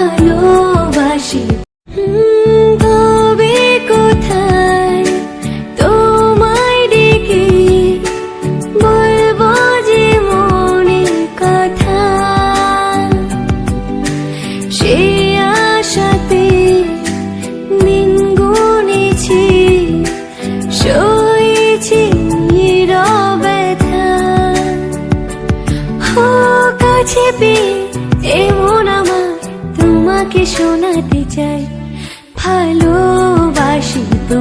ভালোবাসি। তবে কোথায় তোমায় ডেকে বলব যে মনের কথা। সে আশাতে দিন গুনেছি নীরবতা ও কাছে পেয়ে তোমাকে শোনাতে চাই ভালোবাসি তোমায়